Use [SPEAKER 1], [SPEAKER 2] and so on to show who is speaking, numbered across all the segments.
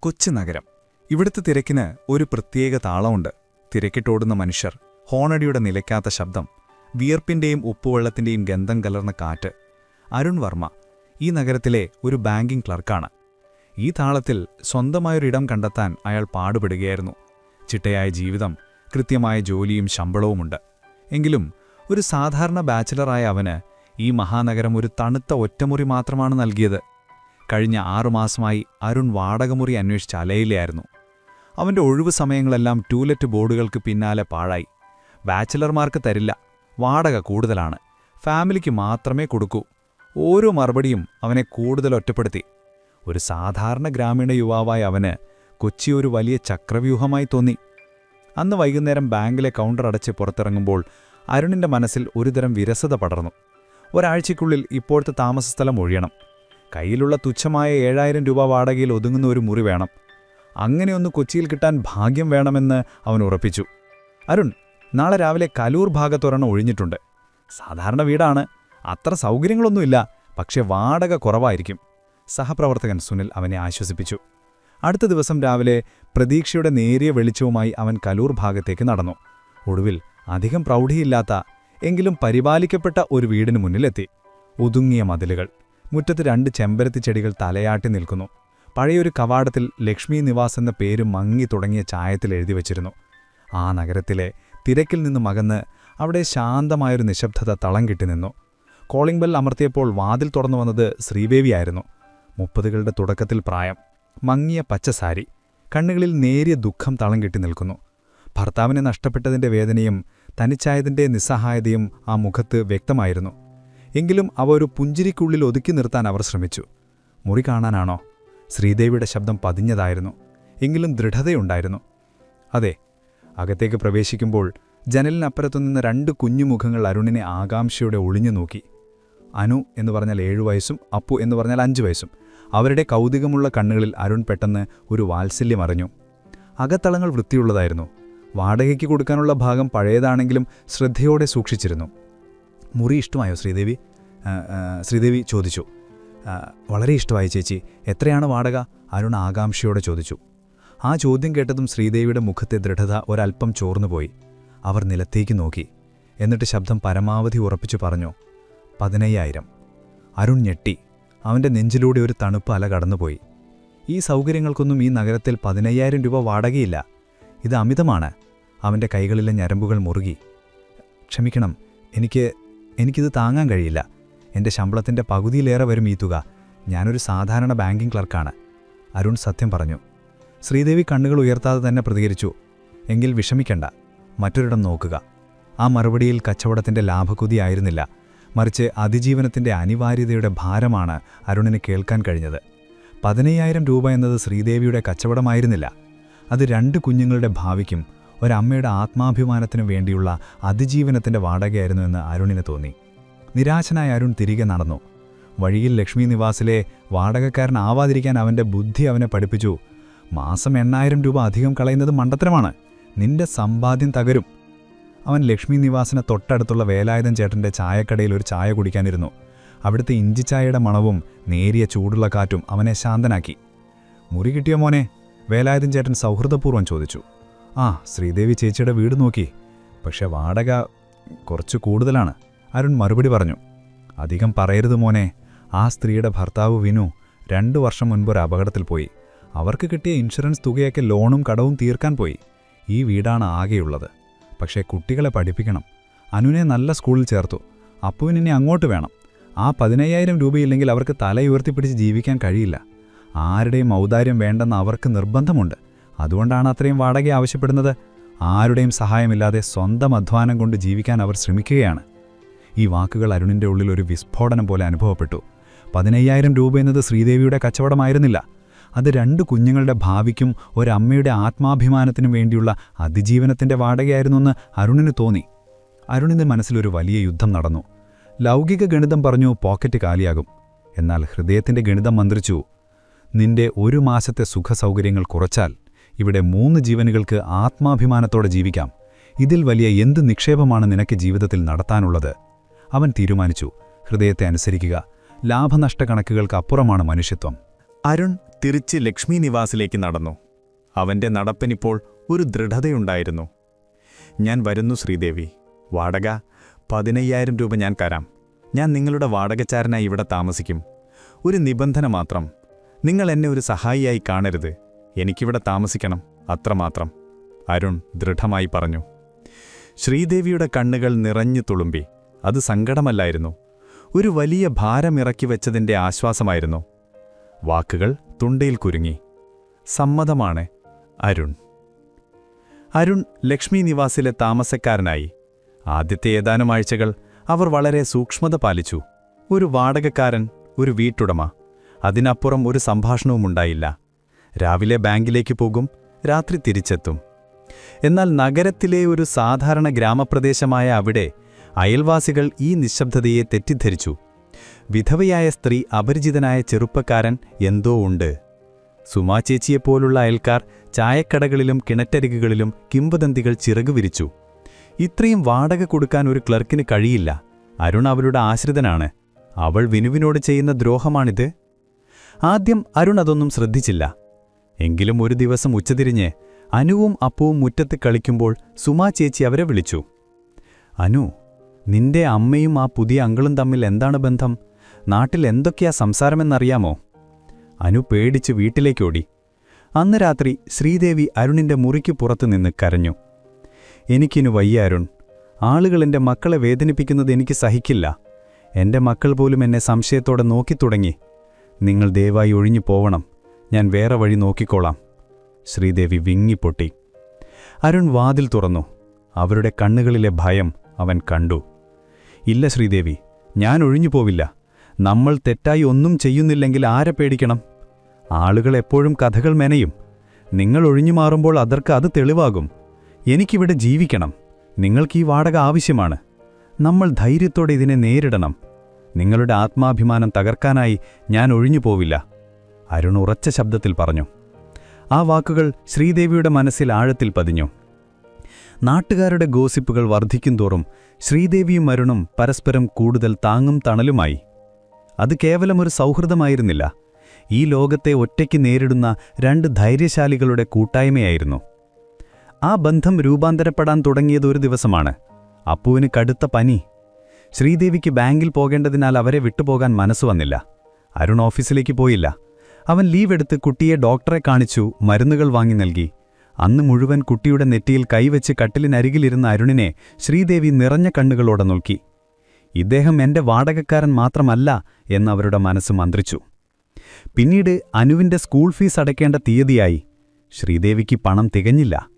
[SPEAKER 1] കൊച്ചു നഗരം. ഇവിടുത്തെ തിരക്കിന് ഒരു പ്രത്യേക താളമുണ്ട്. തിരക്കിട്ടോടുന്ന മനുഷ്യർ ഹോണടിയുടെ നിലയ്ക്കാത്ത ശബ്ദം വിയർപ്പിന്റെയും ഉപ്പുവെള്ളത്തിന്റെയും ഗന്ധം കലർന്ന കാറ്റ്. അരുൺ വർമ്മ ഈ നഗരത്തിലെ ഒരു ബാങ്കിംഗ് ക്ലർക്കാണ്. ഈ താളത്തിൽ സ്വന്തമായൊരിടം കണ്ടെത്താൻ അയാൾ പാടുപെടുകയായിരുന്നു. ചിട്ടയായ ജീവിതം കൃത്യമായ ജോലിയും ശമ്പളവുമുണ്ട്. എങ്കിലും ഒരു സാധാരണ ബാച്ചിലറായ അവന് ഈ മഹാനഗരം ഒരു തണുത്ത ഒറ്റമുറി മാത്രമാണ് നൽകിയത്. കഴിഞ്ഞ ആറുമാസമായി അരുൺ വാടകമുറി അന്വേഷിച്ച് അലയിലായിരുന്നു അവന്റെ ഒഴിവു സമയങ്ങളെല്ലാം ടൂലറ്റ് ബോർഡുകൾക്ക് പിന്നാലെ പാഴായി. ബാച്ചിലർമാർക്ക് തരില്ല. വാടക കൂടുതലാണ്. ഫാമിലിക്ക് മാത്രമേ കൊടുക്കൂ. ഓരോ മറുപടിയും അവനെ കൂടുതൽ ഒറ്റപ്പെടുത്തി. ഒരു സാധാരണ ഗ്രാമീണ യുവാവായ അവന് കൊച്ചി ഒരു വലിയ ചക്രവ്യൂഹമായി തോന്നി. അന്ന് വൈകുന്നേരം ബാങ്കിലെ കൗണ്ടർ അടച്ച് പുറത്തിറങ്ങുമ്പോൾ അരുണിന്റെ മനസ്സിൽ ഒരുതരം വിരസത പടർന്നു. ഒരാഴ്ചയ്ക്കുള്ളിൽ ഇപ്പോഴത്തെ താമസസ്ഥലം ഒഴിയണം. കയ്യിലുള്ള തുച്ഛമായ ഏഴായിരം രൂപ വാടകയിൽ ഒതുങ്ങുന്ന ഒരു മുറി വേണം. അങ്ങനെയൊന്ന് കൊച്ചിയിൽ കിട്ടാൻ ഭാഗ്യം വേണമെന്ന് അവൻ ഉറപ്പിച്ചു. അരുൺ നാളെ രാവിലെ കലൂർ ഭാഗത്തൊരെണ്ണം ഒഴിഞ്ഞിട്ടുണ്ട്. സാധാരണ വീടാണ്. അത്ര സൗകര്യങ്ങളൊന്നുമില്ല. പക്ഷേ വാടക കുറവായിരിക്കും. സഹപ്രവർത്തകൻ സുനിൽ അവനെ ആശ്വസിപ്പിച്ചു. അടുത്ത ദിവസം രാവിലെ പ്രതീക്ഷയുടെ നേരിയ വെളിച്ചവുമായി അവൻ കലൂർ ഭാഗത്തേക്ക് നടന്നു. ഒടുവിൽ അധികം പ്രൗഢിയില്ലാത്ത എങ്കിലും പരിപാലിക്കപ്പെട്ട ഒരു വീടിന് മുന്നിലെത്തി. ഒതുങ്ങിയ മതിലുകൾ. മുറ്റത്ത് രണ്ട് ചെമ്പരത്തി ചെടികൾ തലയാട്ടി നിൽക്കുന്നു. പഴയൊരു കവാടത്തിൽ ലക്ഷ്മി നിവാസ് എന്ന പേര് മങ്ങി തുടങ്ങിയ ചായത്തിൽ എഴുതി വച്ചിരുന്നു. ആ നഗരത്തിലെ തിരക്കിൽ നിന്നും മകന്ന് അവിടെ ശാന്തമായൊരു നിശബ്ദത തളം കിട്ടി നിന്നു. കോളിംഗ് ബെൽ അമർത്തിയപ്പോൾ വാതിൽ തുറന്നു വന്നത് ശ്രീദേവിയായിരുന്നു മുപ്പതുകളുടെ തുടക്കത്തിൽ പ്രായം. മങ്ങിയ പച്ചസാരി കണ്ണുകളിൽ നേരിയ ദുഃഖം തളം കെട്ടി നിൽക്കുന്നു. ഭർത്താവിനെ നഷ്ടപ്പെട്ടതിന്റെ വേദനയും തനിച്ചായതിന്റെ നിസ്സഹായതയും ആ മുഖത്ത് വ്യക്തമായിരുന്നു. എങ്കിലും അവ ഒരു പുഞ്ചിരിക്കുള്ളിൽ ഒതുക്കി നിർത്താൻ അവർ ശ്രമിച്ചു. മുറി കാണാനാണോ? ശ്രീദേവിയുടെ ശബ്ദം പതിഞ്ഞതായിരുന്നു. എങ്കിലും ദൃഢതയുണ്ടായിരുന്നു. അതെ അകത്തേക്ക് പ്രവേശിക്കുമ്പോൾ ജനലിനപ്പുറത്തുനിന്ന് രണ്ട് കുഞ്ഞുമുഖങ്ങൾ അരുണിനെ ആകാംക്ഷയോടെ ഒളിഞ്ഞു നോക്കി. അനു എന്ന് പറഞ്ഞാൽ ഏഴു വയസ്സും അപ്പു എന്ന് പറഞ്ഞാൽ അഞ്ചു വയസ്സും. അവരുടെ കൗതുകമുള്ള കണ്ണുകളിൽ അരുൺ പെട്ടെന്ന് ഒരു വാത്സല്യം അറിഞ്ഞു. അകത്തളങ്ങൾ വൃത്തിയുള്ളതായിരുന്നു. വാടകയ്ക്ക് കൊടുക്കാനുള്ള ഭാഗം പഴയതാണെങ്കിലും ശ്രദ്ധയോടെ സൂക്ഷിച്ചിരുന്നു. മുറി ഇഷ്ടമായോ ശ്രീദേവി? ശ്രീദേവി ചോദിച്ചു. വളരെ ഇഷ്ടമായി ചേച്ചി. എത്രയാണ് വാടക? അരുൺ ആകാംക്ഷയോടെ ചോദിച്ചു. ആ ചോദ്യം കേട്ടതും ശ്രീദേവിയുടെ മുഖത്തെ ദൃഢത ഒരൽപ്പം ചോർന്നുപോയി. അവർ നിലത്തേക്ക് നോക്കി. എന്നിട്ട് ശബ്ദം പരമാവധി ഉറപ്പിച്ചു പറഞ്ഞു പതിനയ്യായിരം. അരുൺ ഞെട്ടി. അവന്റെ നെഞ്ചിലൂടെ ഒരു തണുപ്പ് അല കടന്നുപോയി. ഈ സൗകര്യങ്ങൾക്കൊന്നും ഈ നഗരത്തിൽ പതിനയ്യായിരം രൂപ വാടകയില്ല. ഇത് അമിതമാണ്. അവന്റെ കൈകളിലെ ഞരമ്പുകൾ മുറുകി. ക്ഷമിക്കണം. എനിക്ക് എനിക്കിത് താങ്ങാൻ കഴിയില്ല. എന്റെ ശമ്പളത്തിന്റെ പകുതിയിലേറെ വരും ഈ തുക. ഞാനൊരു സാധാരണ ബാങ്കിംഗ് ക്ലർക്കാണ്. അരുൺ സത്യം പറഞ്ഞു. ശ്രീദേവി കണ്ണുകൾ ഉയർത്താതെ തന്നെ പ്രതികരിച്ചു. എങ്കിൽ വിഷമിക്കണ്ട. മറ്റൊരിടം നോക്കുക. ആ മറുപടിയിൽ കച്ചവടത്തിന്റെ ലാഭക്കുതിയായിരുന്നില്ല മറിച്ച് അതിജീവനത്തിന്റെ അനിവാര്യതയുടെ ഭാരമാണ് അരുണിന് കേൾക്കാൻ കഴിഞ്ഞത്. പതിനയ്യായിരം രൂപ എന്നത് ശ്രീദേവിയുടെ കച്ചവടമായിരുന്നില്ല. അത് രണ്ട് കുഞ്ഞുങ്ങളുടെ ഭാവിക്കും ഒരമ്മയുടെ ആത്മാഭിമാനത്തിനു വേണ്ടിയുള്ള അതിജീവനത്തിന്റെ വാടകയായിരുന്നു എന്ന് അരുണിന് തോന്നി. നിരാശനായ അരുൺ തിരികെ നടന്നു. വഴിയിൽ ലക്ഷ്മി നിവാസിലെ വാടകക്കാരനാവാതിരിക്കാൻ അവന്റെ ബുദ്ധി അവനെ പഠിപ്പിച്ചു. മാസം എണ്ണായിരം രൂപ അധികം കളയുന്നത് മണ്ടത്തരമാണ്. നിന്റെ സമ്പാദ്യം തകരും. അവൻ ലക്ഷ്മി നിവാസിന് തൊട്ടടുത്തുള്ള വേലായുധൻ ചേട്ടന്റെ ചായക്കടയിൽ ഒരു ചായ കുടിക്കാനിരുന്നു. അവിടുത്തെ ഇഞ്ചിച്ചായയുടെ മണവും നേരിയ ചൂടുള്ള കാറ്റും അവനെ ശാന്തനാക്കി. മുറി കിട്ടിയോ മോനെ? വേലായുധൻ ചേട്ടൻ സൗഹൃദപൂർവം ചോദിച്ചു. ആ ശ്രീദേവി ചേച്ചിയുടെ വീട് നോക്കി. പക്ഷെ വാടക കുറച്ച് കൂടുതലാണ്. അരുൺ മറുപടി പറഞ്ഞു അധികം പറയരുത് മോനെ. ആ സ്ത്രീയുടെ ഭർത്താവ് വിനു രണ്ടു വർഷം മുൻപ് ഒരു അപകടത്തിൽ പോയി. അവർക്ക് കിട്ടിയ ഇൻഷുറൻസ് തുകയൊക്കെ ലോണും കടവും തീർക്കാൻ പോയി. ഈ വീടാണ് ആകെയുള്ളത്. പക്ഷേ കുട്ടികളെ പഠിപ്പിക്കണം. അനുവിനെ നല്ല സ്കൂളിൽ ചേർത്തു. അപ്പുവിനെ അങ്ങോട്ട് വേണം. ആ പതിനയ്യായിരം രൂപയില്ലെങ്കിൽ അവർക്ക് തലയുയർത്തിപ്പിടിച്ച് ജീവിക്കാൻ കഴിയില്ല. ആരുടെയും ഔദാര്യം വേണ്ടെന്ന് അവർക്ക് നിർബന്ധമുണ്ട്. അതുകൊണ്ടാണ് അത്രയും വാടക ആവശ്യപ്പെടുന്നത്. ആരുടെയും സഹായമില്ലാതെ സ്വന്തം അധ്വാനം കൊണ്ട് ജീവിക്കാൻ അവർ ശ്രമിക്കുകയാണ്. ഈ വാക്കുകൾ അരുണിന്റെ ഉള്ളിൽ ഒരു വിസ്ഫോടനം പോലെ അനുഭവപ്പെട്ടു. പതിനയ്യായിരം രൂപ എന്നത് ശ്രീദേവിയുടെ കച്ചവടമായിരുന്നില്ല. അത് രണ്ട് കുഞ്ഞുങ്ങളുടെ ഭാവിക്കും ഒരമ്മയുടെ ആത്മാഭിമാനത്തിനും വേണ്ടിയുള്ള അതിജീവനത്തിന്റെ വാടകയായിരുന്നെന്ന് അരുണിന് തോന്നി. അരുണിന്റെ മനസ്സിലൊരു വലിയ യുദ്ധം നടന്നു. ലൗകിക ഗണിതം പറഞ്ഞു പോക്കറ്റ് കാലിയാകും. എന്നാൽ ഹൃദയത്തിന്റെ ഗണിതം മന്ത്രിച്ചു നിന്റെ ഒരു മാസത്തെ സുഖസൗകര്യങ്ങൾ കുറച്ചാൽ ഇവിടെ മൂന്ന് ജീവനുകൾക്ക് ആത്മാഭിമാനത്തോടെ ജീവിക്കാം. ഇതിൽ വലിയ എന്ത് നിക്ഷേപമാണ് നിനക്ക് ജീവിതത്തിൽ നടത്താനുള്ളത്? അവൻ തീരുമാനിച്ചു. ഹൃദയത്തെ അനുസരിക്കുക. ലാഭനഷ്ട കണക്കുകൾക്കപ്പുറമാണ് മനുഷ്യത്വം. അരുൺ തിരിച്ച് ലക്ഷ്മി നിവാസിലേക്ക് നടന്നു. അവന്റെ നടപ്പിനിപ്പോൾ ഒരു ദൃഢതയുണ്ടായിരുന്നു. ഞാൻ വരുന്നു ശ്രീദേവി. വാടക പതിനയ്യായിരം രൂപ ഞാൻ തരാം. ഞാൻ നിങ്ങളുടെ വാടകച്ചാരനായി ഇവിടെ താമസിക്കും. ഒരു നിബന്ധന മാത്രം. നിങ്ങൾ എന്നെ ഒരു സഹായിയായി കാണരുത്. എനിക്കിവിടെ താമസിക്കണം അത്രമാത്രം അരുൺ ദൃഢമായി പറഞ്ഞു. ശ്രീദേവിയുടെ കണ്ണുകൾ നിറഞ്ഞു തുളുമ്പി. അത് സങ്കടമല്ലായിരുന്നു. ഒരു വലിയ ഭാരമിറക്കി വെച്ചതിന്റെ ആശ്വാസമായിരുന്നു. വാക്കുകൾ തുണ്ടയിൽ കുരുങ്ങി. സമ്മതമാണ് അരുൺ. അരുൺ ലക്ഷ്മി നിവാസിലെ താമസക്കാരനായി. ആദ്യത്തെ ഏതാനും ആഴ്ചകൾ അവർ വളരെ സൂക്ഷ്മത പാലിച്ചു. ഒരു വാടകക്കാരൻ ഒരു വീട്ടുടമ. അതിനപ്പുറം ഒരു സംഭാഷണവുമുണ്ടായില്ല രാവിലെ ബാങ്കിലേക്ക് പോകും രാത്രി തിരിച്ചെത്തും. എന്നാൽ നഗരത്തിലെ ഒരു സാധാരണ ഗ്രാമപ്രദേശമായ അവിടെ അയൽവാസികൾ ഈ നിശബ്ദതയെ തെറ്റിദ്ധരിച്ചു. വിധവയായ സ്ത്രീ അപരിചിതനായ ചെറുപ്പക്കാരൻ എന്തോ ഉണ്ട്. സുമാ ചേച്ചിയെപ്പോലുള്ള അയൽക്കാർ ചായക്കടകളിലും കിണറ്റരികുകളിലും കിംവദന്തികൾ ചിറകു വിരിച്ചു. ഇത്രയും വാടക കൊടുക്കാൻ ഒരു ക്ലർക്കിന് കഴിയില്ല. അരുൺ അവരുടെ ആശ്രിതനാണ്. അവൾ വിനുവിനോട് ചെയ്യുന്ന ദ്രോഹമാണിത്. ആദ്യം അരുൺ അതൊന്നും ശ്രദ്ധിച്ചില്ല. എങ്കിലും ഒരു ദിവസം ഉച്ചതിരിഞ്ഞ് അനുവും അപ്പവും മുറ്റത്ത് കളിക്കുമ്പോൾ സുമാ ചേച്ചി അവരെ വിളിച്ചു. അനു നിന്റെ അമ്മയും ആ പുതിയ അങ്കിളും തമ്മിൽ എന്താണ് ബന്ധം? നാട്ടിൽ എന്തൊക്കെയാ സംസാരമെന്നറിയാമോ? അനു പേടിച്ച് വീട്ടിലേക്കോടി അന്ന് രാത്രി ശ്രീദേവി അരുണിന്റെ മുറിക്കു പുറത്തുനിന്ന് കരഞ്ഞു. എനിക്കിനു വയ്യ അരുൺ. ആളുകൾ എന്റെ മക്കളെ വേദനിപ്പിക്കുന്നത് എനിക്ക് സഹിക്കില്ല. എന്റെ മക്കൾ പോലും എന്നെ സംശയത്തോടെ നോക്കിത്തുടങ്ങി. നിങ്ങൾ ദയവായി ഒഴിഞ്ഞു പോവണം. ഞാൻ വേറെ വഴി നോക്കിക്കോളാം. ശ്രീദേവി വിങ്ങിപ്പൊട്ടി. അരുൺ വാതിൽ തുറന്നു. അവരുടെ കണ്ണുകളിലെ ഭയം അവൻ കണ്ടു. ഇല്ല ശ്രീദേവി ഞാൻ ഒഴിഞ്ഞു പോവില്ല. നമ്മൾ തെറ്റായി ഒന്നും ചെയ്യുന്നില്ലെങ്കിൽ ആരെ പേടിക്കണം? ആളുകൾ എപ്പോഴും കഥകൾ മെനയും. നിങ്ങൾ ഒഴിഞ്ഞു മാറുമ്പോൾ അതർക്ക് അത് തെളിവാകും. എനിക്കിവിടെ ജീവിക്കണം. നിങ്ങൾക്ക് ഈ വാടക ആവശ്യമാണ്. നമ്മൾ ധൈര്യത്തോടെ ഇതിനെ നേരിടണം. നിങ്ങളുടെ ആത്മാഭിമാനം തകർക്കാനായി ഞാൻ ഒഴിഞ്ഞു പോവില്ല. അരുൺ ഉറച്ച ശബ്ദത്തിൽ പറഞ്ഞു. ആ വാക്കുകൾ ശ്രീദേവിയുടെ മനസ്സിൽ ആഴത്തിൽ പതിഞ്ഞു. നാട്ടുകാരുടെ ഗോസിപ്പുകൾ വർദ്ധിക്കുന്തോറും ശ്രീദേവിയും അരുണും പരസ്പരം കൂടുതൽ താങ്ങും തണലുമായി. അത് കേവലം ഒരു സൗഹൃദമായിരുന്നില്ല. ഈ ലോകത്തെ ഒറ്റയ്ക്ക് നേരിടുന്ന രണ്ട് ധൈര്യശാലികളുടെ കൂട്ടായ്മയായിരുന്നു. ആ ബന്ധം രൂപാന്തരപ്പെടാൻ തുടങ്ങിയത് ഒരു ദിവസമാണ്. അപ്പുവിന് കടുത്ത പനി. ശ്രീദേവിക്ക് ബാങ്കിൽ പോകേണ്ടതിനാൽ അവരെ വിട്ടുപോകാൻ മനസ്സു വന്നില്ല. അരുൺ ഓഫീസിലേക്ക് പോയില്ല. അവൻ ലീവ് എടുത്ത് കുട്ടിയെ ഡോക്ടറെ കാണിച്ചു മരുന്നുകൾ വാങ്ങി നൽകി. അന്ന് മുഴുവൻ കുട്ടിയുടെ നെറ്റിയിൽ കൈവച്ച് കട്ടിലിനരികിലിരുന്ന അരുണിനെ ശ്രീദേവി നിറഞ്ഞ കണ്ണുകളോടെ നോക്കി. ഇദ്ദേഹം എന്റെ വാടകക്കാരൻ മാത്രമല്ല എന്നവരുടെ മനസ്സ് മന്ത്രിച്ചു. പിന്നീട് അനുവിന്റെ സ്കൂൾ ഫീസ് അടയ്ക്കേണ്ട തീയതിയായി. ശ്രീദേവിക്ക് പണം തികഞ്ഞില്ല.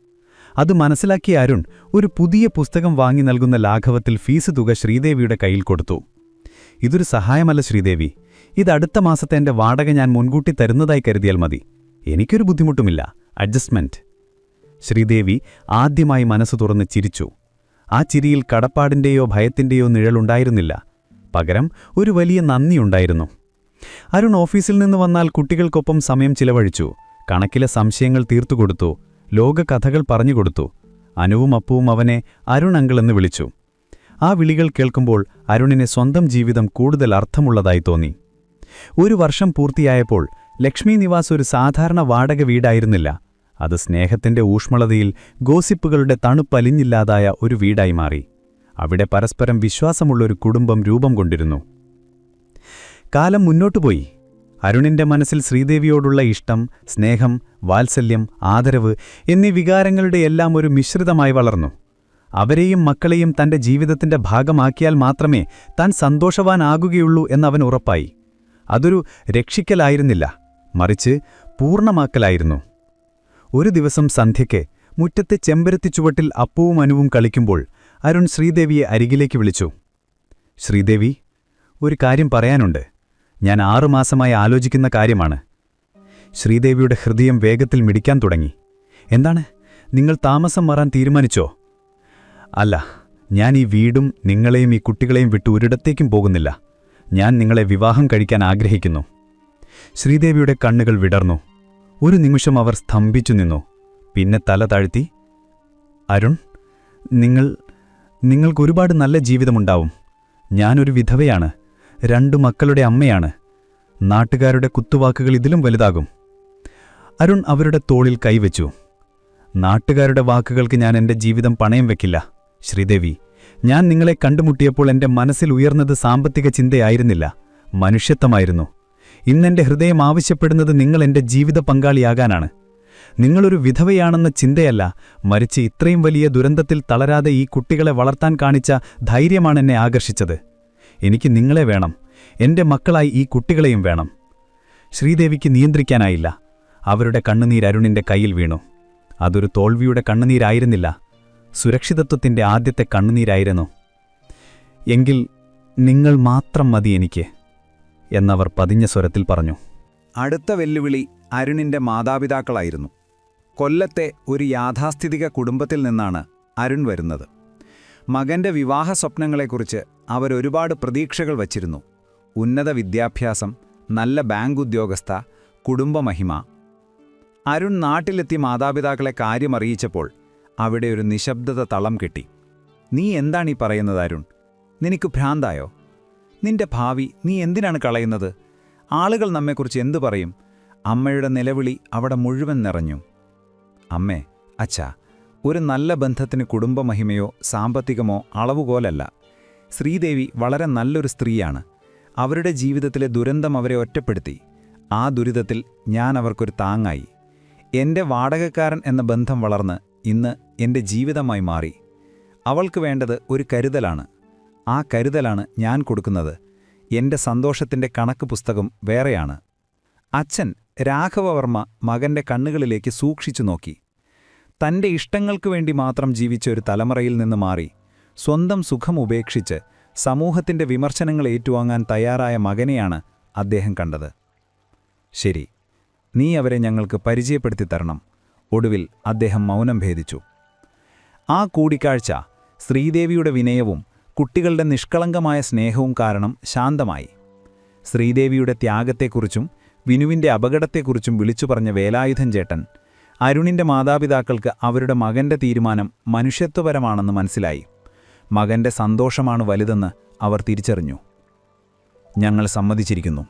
[SPEAKER 1] അത് മനസ്സിലാക്കിയ അരുൺ ഒരു പുതിയ പുസ്തകം വാങ്ങി നൽകുന്ന ലാഘവത്തിൽ ഫീസ് തുക ശ്രീദേവിയുടെ കയ്യിൽ കൊടുത്തു. ഇതൊരു സഹായമല്ല ശ്രീദേവി. ഇതടുത്ത മാസത്തെ എന്റെ വാടക ഞാൻ മുൻകൂട്ടി തരുന്നതായി കരുതിയാൽ മതി. എനിക്കൊരു ബുദ്ധിമുട്ടുമില്ല. അഡ്ജസ്റ്റ്മെന്റ്. ശ്രീദേവി ആദ്യമായി മനസ്സു തുറന്ന് ചിരിച്ചു. ആ ചിരിയിൽ കടപ്പാടിന്റെയോ ഭയത്തിന്റെയോ നിഴലുണ്ടായിരുന്നില്ല. പകരം ഒരു വലിയ നന്ദിയുണ്ടായിരുന്നു. അരുൺ ഓഫീസിൽ നിന്ന് വന്നാൽ കുട്ടികൾക്കൊപ്പം സമയം ചിലവഴിച്ചു. കണക്കിലെ സംശയങ്ങൾ തീർത്തുകൊടുത്തു ലോകകഥകൾ പറഞ്ഞുകൊടുത്തു അനുവും അപ്പുവും അവനെ അരുൺ അങ്കിളെന്ന് വിളിച്ചു. ആ വിളികൾ കേൾക്കുമ്പോൾ അരുണിനെ സ്വന്തം ജീവിതം കൂടുതൽ അർത്ഥമുള്ളതായി തോന്നി. ഒരു വർഷം പൂർത്തിയായപ്പോൾ ലക്ഷ്മി നിവാസ് ഒരു സാധാരണ വാടക വീടായിരുന്നില്ല. അത് സ്നേഹത്തിന്റെ ഊഷ്മളതയിൽ ഗോസിപ്പുകളുടെ തണുപ്പലിഞ്ഞില്ലാതായ ഒരു വീടായി മാറി. അവിടെ പരസ്പരം വിശ്വാസമുള്ളൊരു കുടുംബം രൂപം കൊണ്ടിരുന്നു. കാലം മുന്നോട്ടുപോയി അരുണിന്റെ മനസ്സിൽ ശ്രീദേവിയോടുള്ള ഇഷ്ടം സ്നേഹം വാത്സല്യം ആദരവ് എന്നീ വികാരങ്ങളുടെ എല്ലാം ഒരു മിശ്രിതമായി വളർന്നു. അവരെയും മക്കളെയും തന്റെ ജീവിതത്തിന്റെ ഭാഗമാക്കിയാൽ മാത്രമേ താൻ സന്തോഷവാനാകുകയുള്ളൂ എന്നവൻ ഉറപ്പായി. അതൊരു രക്ഷിക്കലായിരുന്നില്ല. മറിച്ച് പൂർണമാക്കലായിരുന്നു. ഒരു ദിവസം സന്ധ്യയ്ക്ക് മുറ്റത്തെ ചെമ്പരത്തിച്ചുവട്ടിൽ അപ്പവും അനുവും കളിക്കുമ്പോൾ അരുൺ ശ്രീദേവിയെ അരികിലേക്ക് വിളിച്ചു. ശ്രീദേവി ഒരു കാര്യം പറയാനുണ്ട്. ഞാൻ ആറുമാസമായി ആലോചിക്കുന്ന കാര്യമാണ്. ശ്രീദേവിയുടെ ഹൃദയം വേഗത്തിൽ മിടിക്കാൻ തുടങ്ങി. എന്താണ്? നിങ്ങൾ താമസം മാറാൻ തീരുമാനിച്ചോ? അല്ല ഞാൻ ഈ വീടും നിങ്ങളെയും ഈ കുട്ടികളെയും വിട്ട് ഒരിടത്തേക്കും പോകുന്നില്ല. ഞാൻ നിങ്ങളെ വിവാഹം കഴിക്കാൻ ആഗ്രഹിക്കുന്നു. ശ്രീദേവിയുടെ കണ്ണുകൾ വിടർന്നു. ഒരു നിമിഷം അവർ സ്തംഭിച്ചു നിന്നു. പിന്നെ തല താഴ്ത്തി അരുൺ നിങ്ങൾ നിങ്ങൾക്കൊരുപാട് നല്ല ജീവിതമുണ്ടാവും. ഞാനൊരു വിധവയാണ് രണ്ടു മക്കളുടെ അമ്മയാണ്.
[SPEAKER 2] നാട്ടുകാരുടെ കുത്തുവാക്കുകൾ ഇതിലും വലുതാകും. അരുൺ അവരുടെ തോളിൽ കൈവച്ചു. നാട്ടുകാരുടെ വാക്കുകൾക്ക് ഞാൻ എന്റെ ജീവിതം പണയം വെക്കില്ല ശ്രീദേവി. ഞാൻ നിങ്ങളെ കണ്ടുമുട്ടിയപ്പോൾ എന്റെ മനസ്സിൽ ഉയർന്നത് സാമ്പത്തിക ചിന്തയായിരുന്നില്ല മനുഷ്യത്വമായിരുന്നു. ഇന്നെന്റെ ഹൃദയം ആവശ്യപ്പെടുന്നത് നിങ്ങൾ എന്റെ ജീവിത പങ്കാളിയാകാനാണ്. നിങ്ങളൊരു വിധവയാണെന്ന ചിന്തയല്ല മരിച്ച് ഇത്രയും വലിയ ദുരന്തത്തിൽ തളരാതെ ഈ കുട്ടികളെ വളർത്താൻ കാണിച്ച ധൈര്യമാണ് എന്നെ ആകർഷിച്ചത്. എനിക്ക് നിങ്ങളെ വേണം എന്റെ മക്കളായി ഈ കുട്ടികളെയും വേണം. ശ്രീദേവിക്ക് നിയന്ത്രിക്കാനായില്ല. അവരുടെ കണ്ണുനീർ അരുണിന്റെ കയ്യിൽ വീണു. അതൊരു തോൽവിയുടെ കണ്ണുനീരായിരുന്നില്ല. സുരക്ഷിതത്വത്തിന്റെ ആദ്യത്തെ കണ്ണുനീരായിരുന്നു. എങ്കിൽ നിങ്ങൾ മാത്രം മതി എനിക്ക്. എന്നവർ പതിഞ്ഞ സ്വരത്തിൽ പറഞ്ഞു
[SPEAKER 1] അടുത്ത വെല്ലുവിളി അരുണിന്റെ മാതാപിതാക്കളായിരുന്നു. കൊല്ലത്തെ ഒരു യാഥാസ്ഥിതിക കുടുംബത്തിൽ നിന്നാണ് അരുൺ വരുന്നത്. മകന്റെ വിവാഹ സ്വപ്നങ്ങളെക്കുറിച്ച് അവരൊരുപാട് പ്രതീക്ഷകൾ വച്ചിരുന്നു. ഉന്നത വിദ്യാഭ്യാസം നല്ല ബാങ്ക് ഉദ്യോഗസ്ഥ കുടുംബമഹിമ അരുൺ നാട്ടിലെത്തി മാതാപിതാക്കളെ കാര്യമറിയിച്ചപ്പോൾ അവിടെ ഒരു നിശബ്ദത തളം കെട്ടി. നീ എന്താണീ പറയുന്നത് അരുൺ? നിനക്ക് ഭ്രാന്തായോ? നിന്റെ ഭാവി നീ എന്തിനാണ് കളയുന്നത്? ആളുകൾ നമ്മെക്കുറിച്ച് എന്തു പറയും? അമ്മയുടെ നിലവിളി അവിടെ മുഴുവൻ നിറഞ്ഞു. അമ്മേ അച്ഛാ ഒരു നല്ല ബന്ധത്തിന് കുടുംബമഹിമയോ സാമ്പത്തികമോ അളവുകോലല്ല. ശ്രീദേവി വളരെ നല്ലൊരു സ്ത്രീയാണ്. അവരുടെ ജീവിതത്തിലെ ദുരന്തം അവരെ ഒറ്റപ്പെടുത്തി. ആ ദുരിതത്തിൽ ഞാൻ അവർക്കൊരു താങ്ങായി. എന്റെ വാടകക്കാരൻ എന്ന ബന്ധം വളർന്ന് ഇന്ന് എന്റെ ജീവിതമായി മാറി. അവൾക്ക് വേണ്ടത് ഒരു കരുതലാണ്. ആ കരുതലാണ് ഞാൻ കൊടുക്കുന്നത്. എന്റെ സന്തോഷത്തിന്റെ കണക്ക് പുസ്തകം വേറെയാണ്. അച്ഛൻ രാഘവവർമ്മ മകന്റെ കണ്ണുകളിലേക്ക് സൂക്ഷിച്ചു നോക്കി. തന്റെ ഇഷ്ടങ്ങൾക്കു വേണ്ടി മാത്രം ജീവിച്ച ഒരു തലമുറയിൽ നിന്ന് മാറി. സ്വന്തം സുഖം ഉപേക്ഷിച്ച് സമൂഹത്തിന്റെ വിമർശനങ്ങൾ ഏറ്റുവാങ്ങാൻ തയ്യാറായ മകനെയാണ് അദ്ദേഹം കണ്ടത്. ശരി നീ അവരെ ഞങ്ങൾക്ക് പരിചയപ്പെടുത്തി തരണം. ഒടുവിൽ അദ്ദേഹം മൗനം ഭേദിച്ചു. ആ കൂടിക്കാഴ്ച ശ്രീദേവിയുടെ വിനയവും കുട്ടികളുടെ നിഷ്കളങ്കമായ സ്നേഹവും കാരണം ശാന്തമായി. ശ്രീദേവിയുടെ ത്യാഗത്തെക്കുറിച്ചും വിനുവിന്റെ അപകടത്തെക്കുറിച്ചും വിളിച്ചു പറഞ്ഞ വേലായുധൻ ചേട്ടൻ അരുണിന്റെ മാതാപിതാക്കൾക്ക് അവരുടെ മകന്റെ തീരുമാനം മനുഷ്യത്വപരമാണെന്ന് മനസ്സിലായി. മകന്റെ സന്തോഷമാണ് വലുതെന്ന് അവർ തിരിച്ചറിഞ്ഞു. ഞങ്ങൾ സമ്മതിച്ചിരിക്കുന്നു.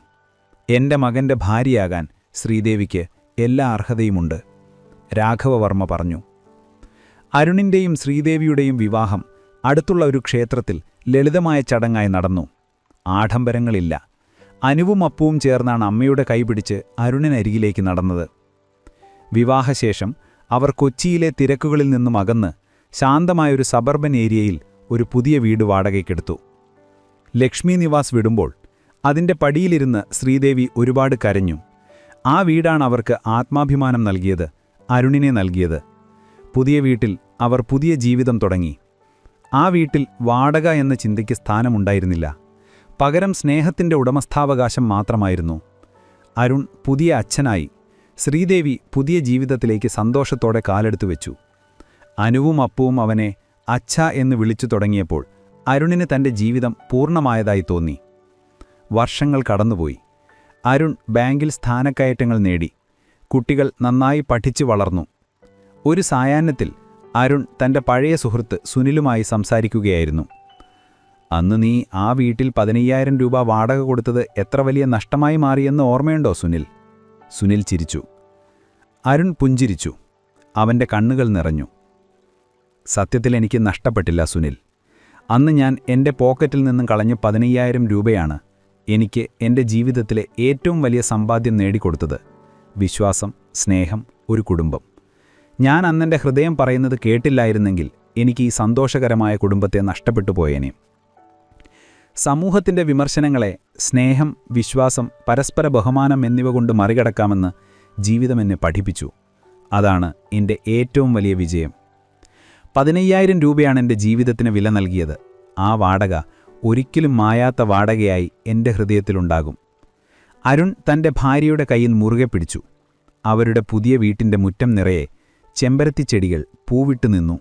[SPEAKER 1] എന്റെ മകന്റെ ഭാര്യയാകാൻ ശ്രീദേവിക്ക് എല്ലാ അർഹതയുമുണ്ട് രാഘവവർമ്മ പറഞ്ഞു. അരുണിന്റെയും ശ്രീദേവിയുടെയും വിവാഹം അടുത്തുള്ള ഒരു ക്ഷേത്രത്തിൽ ലളിതമായ ചടങ്ങായി നടന്നു. ആഡംബരങ്ങളില്ല. അനുവും അപ്പുവും ചേർന്നാണ് അമ്മയുടെ കൈപിടിച്ച് അരുണനരികിലേക്ക് നടന്നത്. വിവാഹശേഷം അവർ കൊച്ചിയിലെ തിരക്കുകളിൽ നിന്നും അകന്ന് ശാന്തമായൊരു സബർബൻ ഏരിയയിൽ ഒരു പുതിയ വീട് വാടകയ്ക്കെടുത്തു. ലക്ഷ്മി നിവാസ് വിടുമ്പോൾ അതിന്റെ പടിയിലിരുന്ന് ശ്രീദേവി ഒരുപാട് കരഞ്ഞു. ആ വീടാണ് അവർക്ക് ആത്മാഭിമാനം നൽകിയത് അരുണിനെ നൽകിയത്. പുതിയ വീട്ടിൽ അവർ പുതിയ ജീവിതം തുടങ്ങി. ആ വീട്ടിൽ വാടക എന്ന ചിന്തയ്ക്ക് സ്ഥാനമുണ്ടായിരുന്നില്ല. പകരം സ്നേഹത്തിന്റെ ഉടമസ്ഥാവകാശം മാത്രമായിരുന്നു. അരുൺ പുതിയ അച്ഛനായി ശ്രീദേവി പുതിയ ജീവിതത്തിലേക്ക് സന്തോഷത്തോടെ കാലെടുത്തു വെച്ചു. അനുവും അപ്പുവും അവനെ അച്ഛ എന്ന് വിളിച്ചു തുടങ്ങിയപ്പോൾ അരുണിന് തന്റെ ജീവിതം പൂർണമായതായി തോന്നി. വർഷങ്ങൾ കടന്നുപോയി. അരുൺ ബാങ്കിൽ സ്ഥാനക്കയറ്റങ്ങൾ നേടി. കുട്ടികൾ നന്നായി പഠിച്ചു വളർന്നു. ഒരു സായാഹ്നത്തിൽ അരുൺ തന്റെ പഴയ സുഹൃത്ത് സുനിലുമായി സംസാരിക്കുകയായിരുന്നു. അന്ന് നീ ആ വീട്ടിൽ പതിനയ്യായിരം രൂപ വാടക കൊടുത്തത് എത്ര വലിയ നഷ്ടമായി മാറിയെന്ന് ഓർമ്മയുണ്ടോ സുനിൽ? സുനിൽ ചിരിച്ചു. അരുൺ പുഞ്ചിരിച്ചു. അവന്റെ കണ്ണുകൾ നിറഞ്ഞു. സത്യത്തിൽ എനിക്ക് നഷ്ടപ്പെട്ടില്ല സുനിൽ. അന്ന് ഞാൻ എന്റെ പോക്കറ്റിൽ നിന്നും കളഞ്ഞ പതിനയ്യായിരം രൂപയാണ് എനിക്ക് എന്റെ ജീവിതത്തിലെ ഏറ്റവും വലിയ സമ്പാദ്യം നേടിക്കൊടുത്തത്. വിശ്വാസം സ്നേഹം ഒരു കുടുംബം. ഞാൻ അന്നെന്റെ ഹൃദയം പറയുന്നത് കേട്ടില്ലായിരുന്നെങ്കിൽ എനിക്ക് ഈ സന്തോഷകരമായ കുടുംബത്തെ നഷ്ടപ്പെട്ടു പോയേനെ. സമൂഹത്തിന്റെ വിമർശനങ്ങളെ സ്നേഹം വിശ്വാസം പരസ്പര ബഹുമാനം എന്നിവ കൊണ്ട് മറികടക്കാമെന്ന് ജീവിതം എന്നെ പഠിപ്പിച്ചു. അതാണ് എന്റെ ഏറ്റവും വലിയ വിജയം. പതിനയ്യായിരം രൂപയാണ് എന്റെ ജീവിതത്തിന് വില നൽകിയത്. ആ വാടക ഒരിക്കലും മായാത്ത വാടകയായി എന്റെ ഹൃദയത്തിലുണ്ടാകും. അരുൺ തന്റെ ഭാര്യയുടെ കയ്യിൽ മുറുകെ പിടിച്ചു. അവരുടെ പുതിയ വീട്ടിന്റെ മുറ്റം നിറയെ ചെമ്പരത്തിച്ചെടികൾ പൂവിട്ടു നിന്നു.